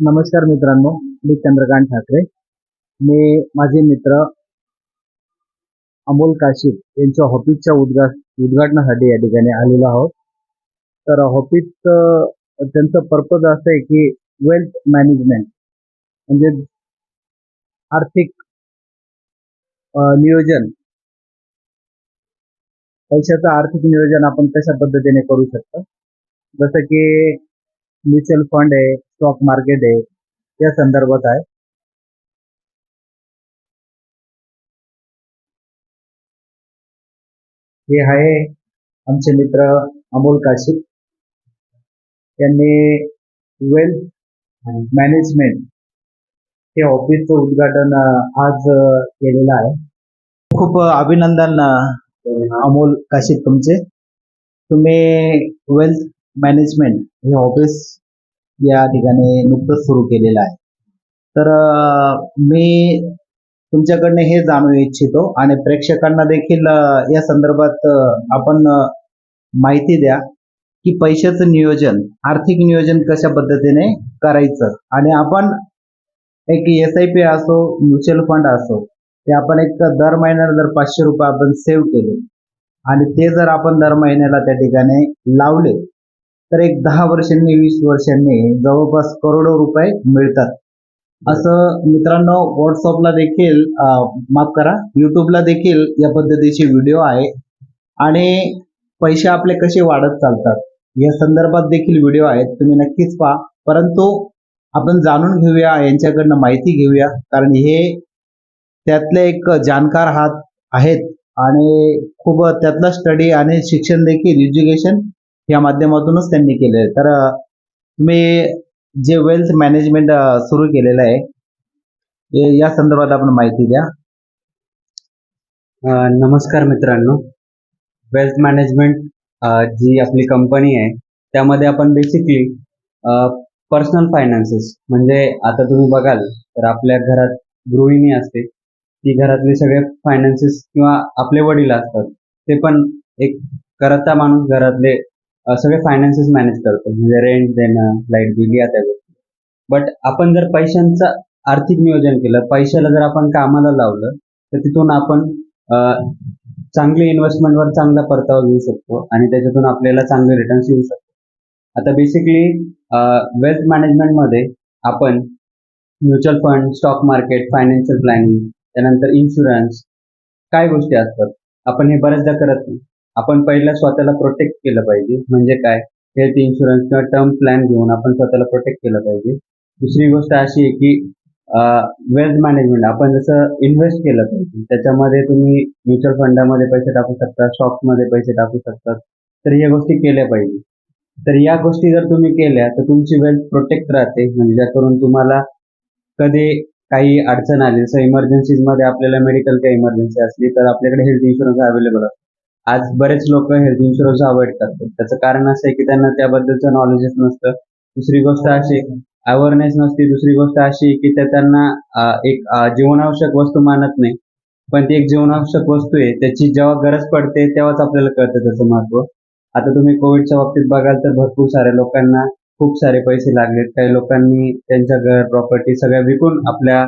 नमस्कार मित्रांनो मी चंद्रकांत ठाकरे. मी माझे मित्र अमोल काशीद यांच्या ऑफिसच्या उद्घा उद्घाटनासाठी या ठिकाणी आलेलो आहोत. तर ऑफिस त्यांचं पर्पज असं आहे की वेल्थ मॅनेजमेंट म्हणजे आर्थिक नियोजन. पैशाचं आर्थिक नियोजन आपण कशा पद्धतीने करू शकतो? जसं की म्युच्युअल फंड आहे स्टॉक मार्केट आहे. या संदर्भात आहे. हे आहे आमचे मित्र अमोल काशीद यांनी वेल्थ मॅनेजमेंट हे ऑफिसचं उद्घाटन आज केलेलं आहे. खूप अभिनंदन अमोल काशीद तुमचे. तुम्ही वेल्थ मॅनेजमेंट हे ऑफिस या ठिकाणी नुकतंच सुरू केलेलं आहे. तर मी तुमच्याकडनं हे जाणू इच्छितो आणि प्रेक्षकांना देखील या संदर्भात आपण माहिती द्या की पैशाचं नियोजन आर्थिक नियोजन कशा पद्धतीने करायचं? आणि आपण एक एस आय पी असो म्युच्युअल फंड असो ते आपण एक दर महिन्याला जर पाचशे रुपये आपण सेव्ह केले आणि ते जर आपण दर महिन्याला त्या ठिकाणी लावले तर एक दहा वर्षांनी वीस वर्षांनी जवळपास करोडो रुपये मिळतात. असं मित्रांनो व्हॉट्सअपला देखील माफ करा युट्यूबला देखील या पद्धतीचे व्हिडिओ आहे. आणि पैसे आपले कसे वाढत चालतात या संदर्भात देखील व्हिडिओ आहेत तुम्ही नक्कीच पहा. परंतु आपण जाणून घेऊया यांच्याकडनं माहिती घेऊया. कारण हे त्यातले एक जाणकार हात आहेत. आणि खूप त्यातला स्टडी आणि शिक्षण देखील एज्युकेशन या माध्यमातूनच त्यांनी केले तर तुम्ही जे वेल्थ मॅनेजमेंट सुरू केलेलं आहे या संदर्भात आपण माहिती द्या. नमस्कार मित्रांनो. वेल्थ मॅनेजमेंट जी आपली कंपनी आहे त्यामध्ये आपण बेसिकली पर्सनल फायनान्सेस म्हणजे आता तुम्ही बघाल तर आपल्या घरात गृहिणी असते ती घरातले सगळे फायनान्सेस किंवा आपले वडील असतात ते पण एक करता माणूस घरातले सगळे फायनान्सेस मॅनेज करतो. म्हणजे रेंट देणं लाइट बिल या त्या गोष्टी. बट आपण जर पैशांचं आर्थिक नियोजन केलं पैशाला जर आपण कामाला लावलं तर तिथून आपण चांगली इन्व्हेस्टमेंटवर चांगला परतावा घेऊ शकतो आणि त्याच्यातून आपल्याला चांगले रिटर्न्स येऊ शकतो आता बेसिकली वेल्थ मॅनेजमेंटमध्ये आपण mutual fund stock market financial planning त्यानंतर इन्शुरन्स काय गोष्टी असतात आपण हे बऱ्याचदा करत नाही. आपण पहिला स्वतःला प्रोटेक्ट केलं पाहिजे. म्हणजे काय? हेल्थ इन्शुरन्स किंवा टर्म प्लॅन घेऊन आपण स्वतःला प्रोटेक्ट केलं पाहिजे. दुसरी गोष्ट अशी आहे की वेल्थ मॅनेजमेंट आपण जसं इन्व्हेस्ट केलं पाहिजे त्याच्यामध्ये तुम्ही म्युच्युअल फंडामध्ये पैसे टाकू शकता स्टॉक्समध्ये पैसे टाकू शकतात तर या गोष्टी केल्या पाहिजे. तर या गोष्टी जर तुम्ही केल्या तर तुमची वेल्थ प्रोटेक्ट राहते. म्हणजे ज्याकरून तुम्हाला कधी काही अडचण आली जसं इमर्जन्सीजमध्ये मध्ये आपल्याला मेडिकल काही इमर्जन्सी असली तर आपल्याकडे हेल्थ इन्शुरन्स अवेलेबल असतो. आज बरेच लोक हेल्थ इन्शुरन्स अवॉइड करतात. त्याचं कारण असं आहे की त्यांना त्याबद्दलचं नॉलेजच नसतं. दुसरी गोष्ट अशी अवेअरनेस नसते. दुसरी गोष्ट अशी की त्या त्यांना एक जीवनावश्यक वस्तू मानत नाही. पण ती एक जीवनावश्यक वस्तू आहे त्याची जेव्हा गरज पडते तेव्हाच आपल्याला कळतं त्याचं महत्त्व. आता तुम्ही कोविडच्या बाबतीत बघाल तर भरपूर साऱ्या लोकांना खूप सारे पैसे लागलेत. काही लोकांनी त्यांच्या घर प्रॉपर्टी सगळ्या विकून आपल्या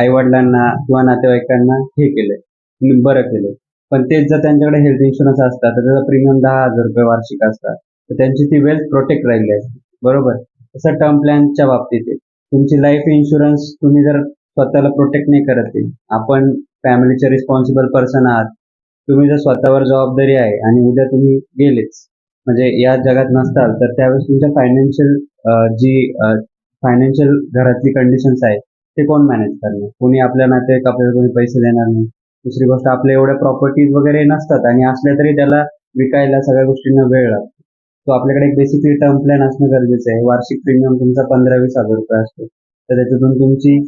आई वडिलांना किंवा नातेवाईकांना हे केलंय. बरं केलंय. पण तेच जर त्यांच्याकडे हेल्थ इन्शुरन्स असतात तर त्याचा प्रीमियम दहा हजार रुपये वार्षिक असतात. तर त्यांची ती वेल्थ प्रोटेक्ट राहिली असते बरोबर? तसं टर्म प्लॅनच्या बाबतीत आहे. तुमची लाईफ इन्शुरन्स तुम्ही जर स्वतःला प्रोटेक्ट नाही करत आहे आपण फॅमिलीचे रिस्पॉन्सिबल पर्सन आहात. तुम्ही जर स्वतःवर जबाबदारी आहे आणि उद्या तुम्ही गेलेच म्हणजे या जगात नसताल तर त्यावेळेस तुमच्या फायनान्शियल जी फायनान्शियल घरातली कंडिशन्स आहे ते कोण मॅनेज करणार? कोणी आपल्या नातेवाईक आपल्याला कोणी पैसे देणार नाही. दुसरी गोष्ट आपल्या एवढ्या प्रॉपर्टीज वगैरे नसतात आणि असल्या तरी त्याला विकायला सगळ्या गोष्टींना वेळ लागतो. तो आपल्याकडे एक बेसिकली टर्म प्लॅन असणं गरजेचं आहे. वार्षिक प्रीमियम तुमचा पंधरा वीस हजार रुपये असतो. तर त्याच्यातून तुमची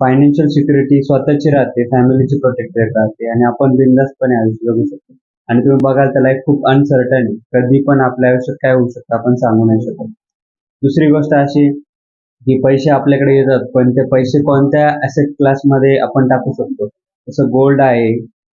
फायनान्शियल सिक्युरिटी स्वतःची राहते फॅमिलीची प्रोटेक्टेड राहते आणि आपण बिंदास्तपणे आयुष्य जगू शकतो. आणि तुम्ही बघाल तर लाईफ खूप अनसर्टन आहे. कधी पण आपल्या आयुष्यात काय होऊ शकतं आपण सांगू नाही शकत. दुसरी गोष्ट अशी की पैसे आपल्याकडे येतात पण ते पैसे कोणत्या ऍसेट क्लासमध्ये आपण टाकू शकतो? जसं गोल्ड आहे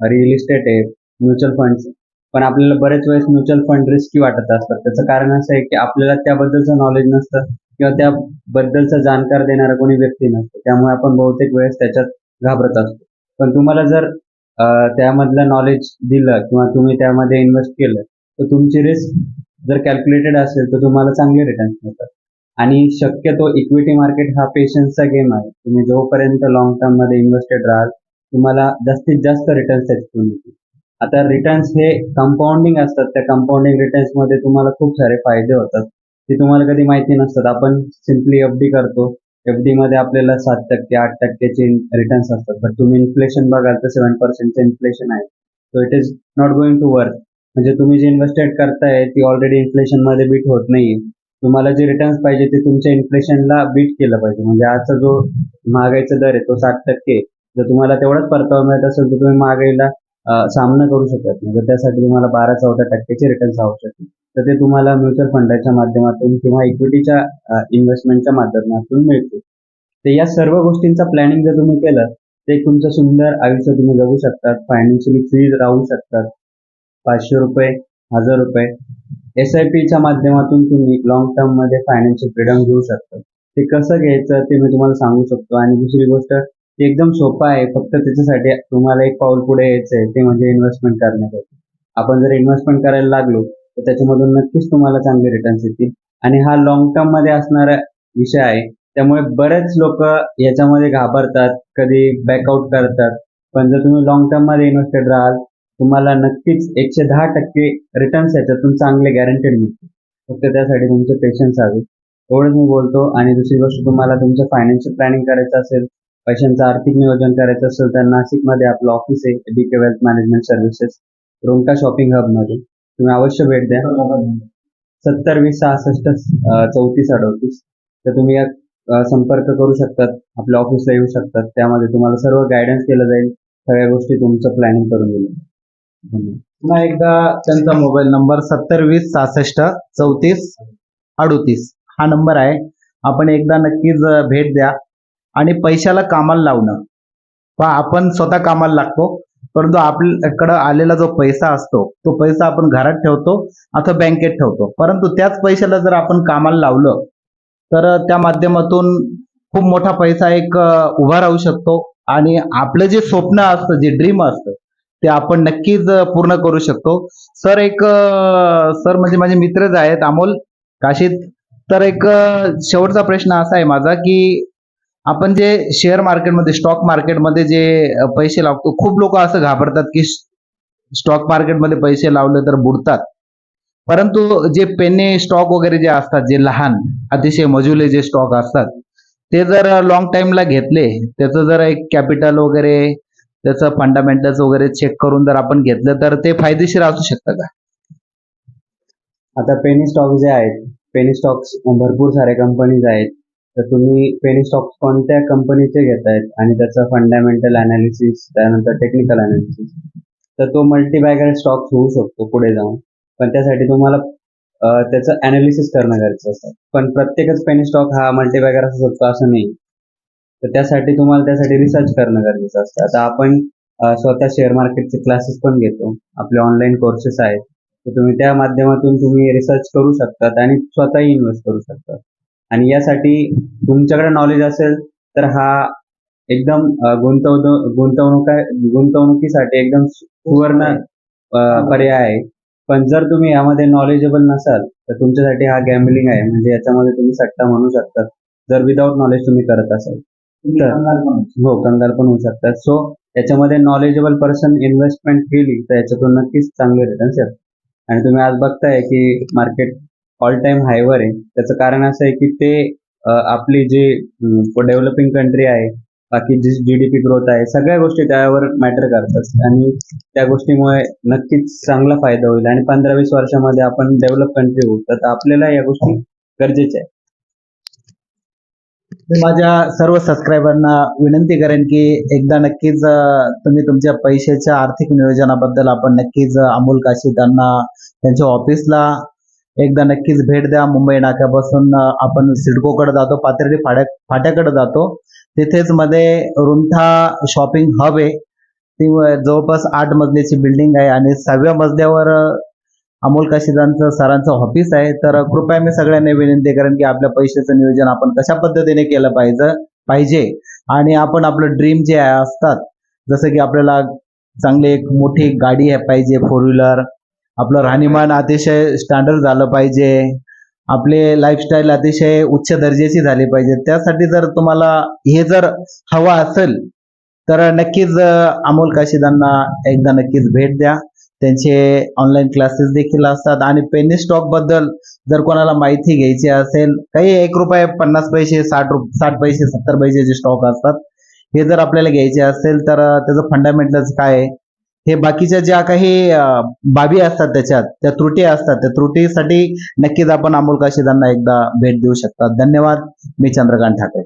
रिअल इस्टेट आहे म्युच्युअल फंड्स पण आपल्याला बरेच वेळेस म्युच्युअल फंड रिस्की वाटत असतात. त्याचं कारण असं आहे की आपल्याला त्याबद्दलचं नॉलेज नसतं किंवा त्याबद्दलचं जाणकार देणारा कोणी व्यक्ती नसतो. त्यामुळे आपण बहुतेक वेळेस त्याच्यात घाबरत असतो. पण तुम्हाला जर त्यामधलं नॉलेज दिलं किंवा तुम्ही त्यामध्ये इन्व्हेस्ट केलं तर तुमची रिस्क जर कॅल्क्युलेटेड असेल तर तुम्हाला चांगले रिटर्न्स मिळतात. आणि शक्यतो इक्विटी मार्केट हा पेशन्सचा गेम आहे. तुम्ही जोपर्यंत लॉंग टर्ममध्ये इन्व्हेस्टेड राहाल तुम्हाला जास्तीत जास्त रिटर्न्स त्याच्यातून येतील. आता रिटर्न्स हे कंपाऊंडिंग असतात. त्या कंपाऊंडिंग रिटर्न्समध्ये तुम्हाला खूप सारे फायदे होतात. ते तुम्हाला कधी माहिती नसतात. आपण सिम्पली एफ डी करतो. एफ डी मध्ये आपल्याला सात टक्के आठ टक्क्याचे रिटर्न्स असतात. पण तुम्ही इन्फ्लेशन बघाल तर सेव्हन पर्सेंटचं इन्फ्लेशन आहे. So it is not going to work म्हणजे तुम्ही जे इन्व्हेस्टेड करताय ती ऑलरेडी इन्फ्लेशनमध्ये बीट होत नाहीये. तुम्हाला जे रिटर्न्स पाहिजे ते तुमच्या इन्फ्लेशनला बीट केलं पाहिजे. म्हणजे आजचा जो महागाईचा दर आहे तो सात टक्के आहे. जर तुम्हाला तेवढाच परतावा मिळत असेल तर तुम्ही महागाईला सामना करू शकत नाही. तर त्यासाठी तुम्हाला बारा चौदा टक्क्याचे रिटर्न्स आवश्यक तर ते तुम्हाला म्युच्युअल फंडाच्या माध्यमातून किंवा इक्विटीच्या इन्व्हेस्टमेंटच्या माध्यमातून मिळते. तर या सर्व गोष्टींचा प्लॅनिंग जर तुम्ही केलं ते तुमचं सुंदर आयुष्य तुम्ही जगू शकतात. फायनान्शियली फ्री राहू शकतात. पाचशे रुपये हजार रुपये. एस आय पीच्या माध्यमातून तुम्ही लॉंग टर्ममध्ये फायनान्शियल फ्रीडम घेऊ शकता ते कसं घ्यायचं ते मी तुम्हाला सांगू शकतो. आणि दुसरी गोष्ट एकदम सोपं आहे. फक्त त्याच्यासाठी तुम्हाला एक पाऊल पुढे यायचं आहे ते म्हणजे इन्व्हेस्टमेंट करण्यासाठी. आपण जर इन्व्हेस्टमेंट करायला लागलो तर त्याच्यामधून नक्कीच तुम्हाला चांगले रिटर्न्स येतील. आणि हा लॉंग टर्ममध्ये असणारा विषय आहे. त्यामुळे बरेच लोक याच्यामध्ये घाबरतात कधी बॅकआउट करतात. पण जर तुम्ही लॉंग टर्ममध्ये इन्व्हेस्टेड राहाल तुम्हाला नक्कीच एकशे दहा टक्के रिटर्न्स याच्यातून चांगले गॅरंटेड मिळतील. फक्त त्यासाठी तुमचे पेशन्स हवे एवढंच मी बोलतो. आणि दुसरी गोष्ट तुम्हाला तुमचं फायनान्शियल प्लॅनिंग करायचं असेल पैशांचं आर्थिक नियोजन करायचं असेल तर नाशिकमध्ये आपलं ऑफिस आहे D K wealth management services रोमका shopping हबमध्ये. तुम्ही अवश्य भेट द्या. सत्तर वीस सहासष्ट चौतीस अडोतीस. तर तुम्ही संपर्क करू शकतात आपल्या ऑफिसला येऊ शकतात. त्यामध्ये तुम्हाला सर्व गायडन्स केलं जाईल. सगळ्या गोष्टी तुमचं प्लॅनिंग करून दिलं पुन्हा एकदा त्यांचा मोबाईल नंबर सत्तर वीस सहासष्ट चौतीस अडोतीस. हा नंबर आहे. आपण एकदा नक्कीच भेट द्या. आणि पैशाला कामाला लावणं. पहा आपण स्वतः कामाला लागतो परंतु आपल्याकडं आलेला जो पैसा असतो तो पैसा आपण घरात ठेवतो अथवा बँकेत ठेवतो. परंतु त्याच पैशाला जर आपण कामाला लावलं तर त्या माध्यमातून खूप मोठा पैसा एक उभा राहू शकतो आणि आपलं जे स्वप्न असतं जे ड्रीम असतं ते आपण नक्कीच पूर्ण करू शकतो. सर एक सर म्हणजे माझे मित्रच आहेत अमोल काशीत. तर एक शेवटचा प्रश्न असा आहे माझा की आपण जे शेअर मार्केटमध्ये स्टॉक मार्केटमध्ये जे पैसे लावतो खूप लोक असं घाबरतात की स्टॉक मार्केटमध्ये पैसे लावले तर बुडतात. परंतु जे पेने स्टॉक वगैरे जे असतात जे लहान अतिशय मजुले जे स्टॉक असतात ते जर लॉंग टाइमला घेतले त्याचं जर एक कॅपिटल वगैरे त्याचं फंडामेंटल्स वगैरे चेक करून जर आपण घेतलं तर ते फायदेशीर असू शकतं का? आता पेनी स्टॉक जे आहेत पेनी स्टॉक्स भरपूर सारे कंपनीज आहेत. तर तुम्ही पेनी स्टॉक्स कोणत्या कंपनीचे घेतायत आणि त्याचं फंडामेंटल अनालिसिस त्यानंतर टेक्निकल अनालिसिस तर तो मल्टीबॅगर स्टॉक्स होऊ शकतो पुढे जाऊन. पण त्यासाठी तुम्हाला त्याचं अनालिसिस करणं गरजेचं असतं. पण प्रत्येकच पेनी स्टॉक हा मल्टीबॅगर असू शकतो असं नाही. तर त्यासाठी तुम्हाला त्यासाठी रिसर्च करणं गरजेचं असतं. आता आपण स्वतः शेअर मार्केटचे क्लासेस पण घेतो. आपले ऑनलाईन कोर्सेस आहेत. तर तुम्ही त्या माध्यमातून तुम्ही रिसर्च करू शकतात आणि स्वतःही इन्व्हेस्ट करू शकतात. आणि यासाठी तुमच्याकडे नॉलेज असेल तर हा एकदम गुंतवणूक गुंतवणुका गुंतवणुकीसाठी एकदम सुवर्ण अं, पर्याय आहे. पण जर तुम्ही यामध्ये नॉलेजेबल नसाल तर तुमच्यासाठी हा गॅम्बलिंग आहे. म्हणजे याच्यामध्ये तुम्ही सट्टा म्हणू शकतात जर विदाऊट नॉलेज तुम्ही करत असाल तर. हो कंगाल पण होऊ शकतात सो याच्यामध्ये नॉलेजेबल पर्सन इन्व्हेस्टमेंट केली तर याच्यातून नक्कीच चांगले रिटर्न्स येतात. आणि तुम्ही आज बघताय की मार्केट ऑल टाइम हायवर आहे. त्याचं कारण असं आहे की ते आपली जी डेव्हलपिंग कंट्री आहे बाकी G G D P growth आहे सगळ्या गोष्टी त्यावर मॅटर करतात. आणि त्या गोष्टीमुळे नक्कीच चांगला फायदा होईल. आणि पंधरा वीस वर्षामध्ये आपण डेव्हलप कंट्री होऊ तर आपल्याला या गोष्टी गरजेच्या आहेत. मी माझ्या सर्व सबस्क्रायबरना विनंती करेन की एकदा नक्कीच तुम्ही तुमच्या पैशाच्या आर्थिक नियोजनाबद्दल आपण नक्कीच अमोल काशी त्यांना त्यांच्या ऑफिसला एकदा नक्कीच भेट द्या. मुंबई नाक्यापासून आपण सिडकोकडे जातो पाथर्डी फाट्या फाट्याकडे जातो. तिथेच मध्ये रुंठा शॉपिंग हब आहे. ती जवळपास आठ मजल्याची बिल्डिंग आहे आणि सहाव्या मजल्यावर अमोल काशीदांचं सरांचं ऑफिस आहे. तर कृपया मी सगळ्यांना विनंती करेन की आपल्या पैशाचं नियोजन आपण कशा पद्धतीने केलं पाहिजे पाहिजे. आणि आपण आपलं ड्रीम जे आहे असतात जसं की आपल्याला चांगली एक मोठी गाडी आहे पाहिजे फोर व्हीलर आपलं राहणीमान अतिशय स्टँडर्ड झालं पाहिजे. आपले लाईफस्टाईल अतिशय उच्च दर्जाची झाली पाहिजे. त्यासाठी जर तुम्हाला हे जर हवा असेल तर नक्कीच अमोल काशीदांना एकदा नक्कीच भेट द्या. त्यांचे ऑनलाईन क्लासेस देखील असतात. आणि पेनी स्टॉकबद्दल जर कोणाला माहिती घ्यायची असेल काही एक रुपये पन्नास पैसे साठ रुप साठ पैसे सत्तर पैशाचे स्टॉक असतात हे जर आपल्याला घ्यायचे असेल तर त्याचं फंडामेंटल काय आहे? हे बाकीच्या ज्या काही बाबी असतात त्याच्यात त्या त्रुटी असतात त्या त्रुटीसाठी नक्कीच आपण अमोल काशीदांना एकदा भेट देऊ शकता. धन्यवाद. मी चंद्रकांत ठाकरे.